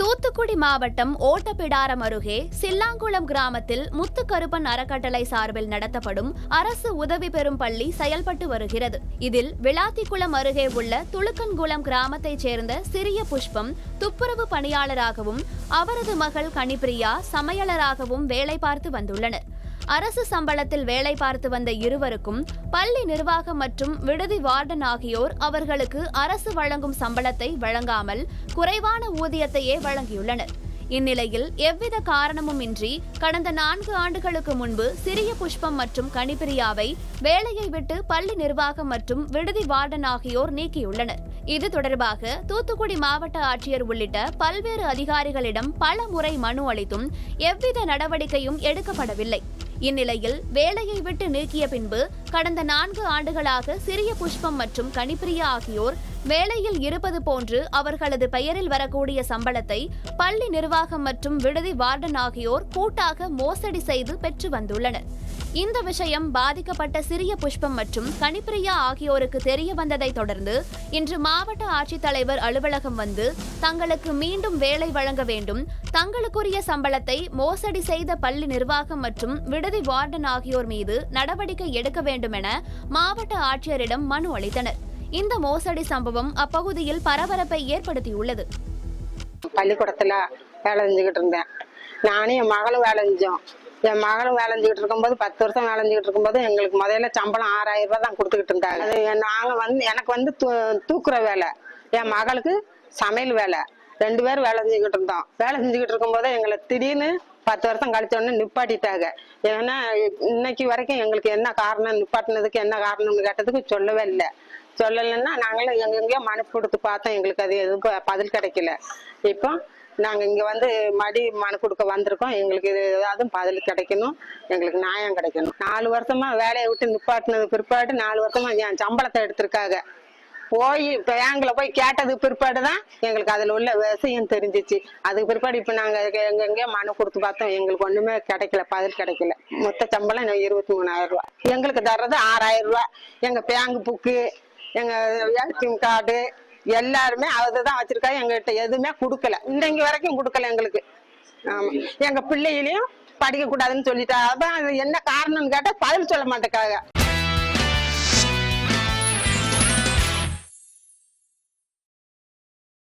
தூத்துக்குடி மாவட்டம் ஓட்டப்பிடாரம் அருகே சில்லாங்குளம் கிராமத்தில் முத்துக்கருப்பன் அறக்கட்டளை சார்பில் நடத்தப்படும் அரசு உதவி பெறும் பள்ளி செயல்பட்டு வருகிறது. இதில் விளாத்திக்குளம் அருகே உள்ள துளுக்கன்குளம் கிராமத்தைச் சேர்ந்த சிறிய புஷ்பம் துப்புரவு பணியாளராகவும் அவரது மகள் கனிப்பிரியா சமையலராகவும் வேலை பார்த்து வந்துள்ளனர். அரசு சம்பளத்தில் வேலை பார்த்து வந்த இருவருக்கும் பள்ளி நிர்வாகம் மற்றும் விடுதி வார்டன் ஆகியோர் அவர்களுக்கு அரசு வழங்கும் சம்பளத்தை வழங்காமல் குறைவான ஊதியத்தையே வழங்கியுள்ளனர். இந்நிலையில் எவ்வித காரணமும் இன்றி கடந்த நான்கு ஆண்டுகளுக்கு முன்பு சிறிய புஷ்பம் மற்றும் கனிப்பிரியாவை வேலையை விட்டு பள்ளி நிர்வாகம் மற்றும் விடுதி வார்டன் ஆகியோர் நீக்கியுள்ளனர். இது தொடர்பாக தூத்துக்குடி மாவட்ட ஆட்சியர் உள்ளிட்ட பல்வேறு அதிகாரிகளிடம் பல முறை மனு அளித்தும் எவ்வித நடவடிக்கையும் எடுக்கப்படவில்லை. இந்நிலையில் வேலையை விட்டு நீக்கிய பின்பு கடந்த நான்கு ஆண்டுகளாக சிறிய புஷ்பம் மற்றும் கனிப்பிரியா ஆகியோர் வேலையில் இருப்பது போன்று அவர்களது பெயரில் வரக்கூடிய சம்பளத்தை பள்ளி நிர்வாகம் மற்றும் விடுதி வார்டன் ஆகியோர் கூட்டாக மோசடி செய்து பெற்று வந்துள்ளனர். இந்த விஷயம் பாதிக்கப்பட்ட சிறிய புஷ்பம் மற்றும் கனிப்பிரியா ஆகியோருக்கு தெரிய வந்ததை தொடர்ந்து இன்று மாவட்ட ஆட்சித்தலைவர் அலுவலகம் வந்து தங்களுக்கு மீண்டும் வேலை வழங்க வேண்டும் தங்களுக்குரிய சம்பளத்தை மோசடி செய்த பள்ளி நிர்வாகம் மற்றும் விடுதி வார்டன் ஆகியோர் மீது நடவடிக்கை எடுக்க வேண்டும் என மாவட்ட ஆட்சியரிடம் மனு அளித்தனர். இந்த மோசடி சம்பவம் அப்பகுதியில் பரபரப்பை ஏற்படுத்தியுள்ளது. பள்ளிக்கூடத்துல வேலை செஞ்சுக்கிட்டு இருந்தேன். நானும் என் மகளும் வேலை செஞ்சோம். என் மகளும் வேலை செஞ்சுக்கிட்டு இருக்கும்போது பத்து வருஷம் வேலை செஞ்சுக்கிட்டு இருக்கும்போது எங்களுக்கு முதல்ல சம்பளம் ஆறாயிரம் ரூபாய் தான் கொடுத்துக்கிட்டு இருந்தாங்க. நாங்கள் நாங்க வந்து எனக்கு வந்து தூ- தூக்குற வேலை. என் மகளுக்கு சமையல் வேலை. ரெண்டு பேரும் வேலை செஞ்சுக்கிட்டு இருந்தோம். வேலை செஞ்சுக்கிட்டு இருக்கும்போது எங்களை திடீர்னு பத்து வருஷம் கழிச்ச உடனே நிப்பாட்டிட்டாங்க. ஏன்னா இன்னைக்கு வரைக்கும் எங்களுக்கு என்ன காரணம் நிப்பாட்டினதுக்கு என்ன காரணம்னு கேட்டதுக்கு சொல்லவே இல்லை. சொல்லலைன்னா நாங்களும் எங்கெங்கேயோ மனு கொடுத்து பார்த்தோம். எங்களுக்கு அது எதுவும் பதில் கிடைக்கல. இப்போ நாங்க இங்க வந்து மடி மனு கொடுக்க வந்திருக்கோம். எங்களுக்கு இது ஏதாவது பதில் கிடைக்கணும். எங்களுக்கு நியாயம் கிடைக்கணும். நாலு வருஷமா வேலையை விட்டு நிப்பாட்டினது பிற்பாடு நாலு வருஷமா என் சம்பளத்தை எடுத்திருக்காங்க. போய் பேங்க்ல போய் கேட்டது பிற்பாடு தான் எங்களுக்கு அதுல உள்ள விஷயம் தெரிஞ்சிச்சு. அதுக்கு பிற்பாடு இப்ப நாங்க எங்கெங்கேயோ மனு கொடுத்து பார்த்தோம். எங்களுக்கு ஒண்ணுமே கிடைக்கல பதில் கிடைக்கல. மொத்த சம்பளம் இருபத்தி மூணாயிரம் ரூபாய். எங்களுக்கு தர்றது ஆறாயிரம் ரூபாய். எங்க பேங்க் புக்கு எங்க ஏடிஎம் கார்டு எல்லாருமே அதுதான் வச்சிருக்கா எங்ககிட்ட எதுவுமே கொடுக்கல. இன்றைக்கு வரைக்கும் கொடுக்கல எங்களுக்கு. ஆமா. எங்க பிள்ளைகளையும் படிக்க கூடாதுன்னு சொல்லிட்டா. அதான் அது என்ன காரணம்னு கேட்டா பதில் சொல்ல மாட்டேக்காங்க.